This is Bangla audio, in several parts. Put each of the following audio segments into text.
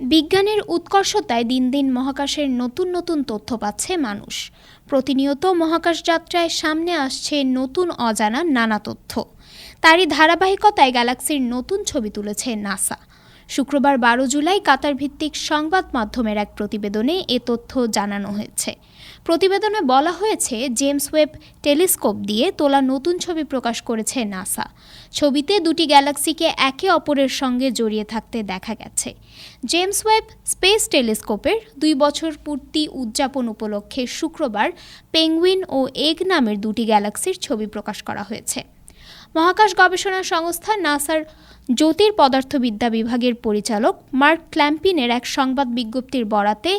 বিজ্ঞানের উৎকর্ষতায় দিন দিন মহাকাশের নতুন নতুন তথ্য পাচ্ছে মানুষ। প্রতিনিয়ত মহাকাশ যাত্রায় সামনে আসছে নতুন অজানা নানা তথ্য। তারই ধারাবাহিকতায় গ্যালাক্সির নতুন ছবি তুলেছে নাসা। শুক্রবার বারো জুলাই কাতার ভিত্তিক সংবাদ মাধ্যমের এক প্রতিবেদনে এ তথ্য জানানো হয়েছে। প্রতিবেদনে বলা হয়েছে, জেমস ওয়েব টেলিস্কোপ দিয়ে তোলা নতুন ছবি প্রকাশ করেছে নাসা। ছবিতে দুটি গ্যালাক্সিকে একে অপরের সঙ্গে জড়িয়ে থাকতে দেখা গেছে। জেমস ওয়েব স্পেস টেলিস্কোপের দুই বছর পূর্তি উদযাপন উপলক্ষে শুক্রবার পেঙ্গুইন ও এগ নামের দুটি গ্যালাক্সির ছবি প্রকাশ করা হয়েছে। মহাকাশ গবেষণা সংস্থা নাসার জ্যোতির পদার্থবিদ্যা বিভাগের পরিচালক মার্ক ক্ল্যাম্পিনের এক সংবাদ বিজ্ঞপ্তির বরাতে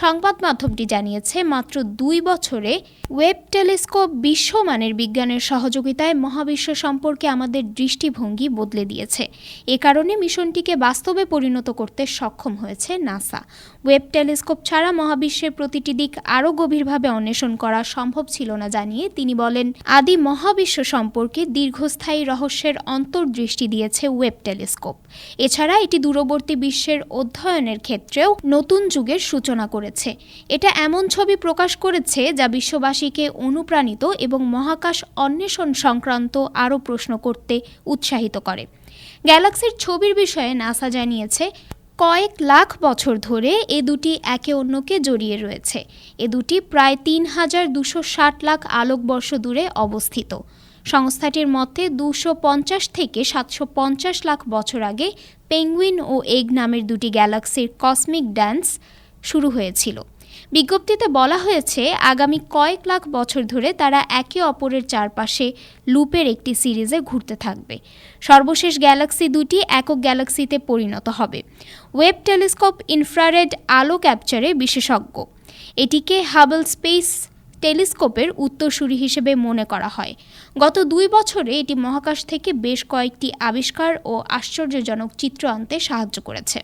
সংবাদ মাধ্যমটি জানিয়েছে, মাত্র দুই বছরে ওয়েব টেলিস্কোপ বিশ্বমানের বিজ্ঞানের সহযোগিতায় মহাবিশ্ব সম্পর্কে আমাদের দৃষ্টিভঙ্গি বদলে দিয়েছে। এ কারণে মিশনটিকে বাস্তবে পরিণত করতে সক্ষম হয়েছে নাসা। ওয়েব টেলিস্কোপ ছাড়া মহাবিশ্বের প্রতিটি দিক আরও গভীরভাবে অন্বেষণ করা সম্ভব ছিল না জানিয়ে তিনি বলেন, আদি মহাবিশ্ব সম্পর্কে দীর্ঘস্থায়ী রহস্যের অন্তর্দৃষ্টি দিয়েছে ওয়েব টেলিস্কোপ। এছাড়া এটি দূরবর্তী বিশ্বের অধ্যয়নের ক্ষেত্রেও নতুন যুগের সূচনা করেছে। এটা এমন ছবি প্রকাশ করেছে যা বিশ্ববাসীকে অনুপ্রাণিত এবং মহাকাশ অন্বেষণ সংক্রান্ত আরও প্রশ্ন করতে উৎসাহিত করে। গ্যালাক্সির ছবির বিষয়ে নাসা জানিয়েছে, কয়েক লাখ বছর ধরে এ দুটি একে অন্যকে জড়িয়ে রয়েছে। এ দুটি প্রায় তিন হাজার দুশো ষাট লাখ আলোকবর্ষ দূরে অবস্থিত। সংস্থাটির মতে দুশো পঞ্চাশ থেকে সাতশো পঞ্চাশ লাখ বছর আগে পেঙ্গুইন ও এগ নামের দুটি গ্যালাক্সির কসমিক ড্যান্স শুরু হয়েছিল। বিজ্ঞপ্তিতে বলা হয়েছে, আগামী কয়েক লাখ বছর ধরে তারা একে অপরের চারপাশে লুপের একটি সিরিজে ঘুরতে থাকবে। সর্বশেষ গ্যালাক্সি দুটি একক গ্যালাক্সিতে পরিণত হবে। ওয়েব টেলিস্কোপ ইনফ্রারেড আলো ক্যাপচারে বিশেষজ্ঞ। এটিকে হাবল স্পেস টেলিস্কোপের উত্তরসূরি হিসেবে মনে করা হয়। গত দুই বছরে এটি মহাকাশ থেকে বেশ কয়েকটি আবিষ্কার ও আশ্চর্যজনক চিত্র আনতে সাহায্য করেছে।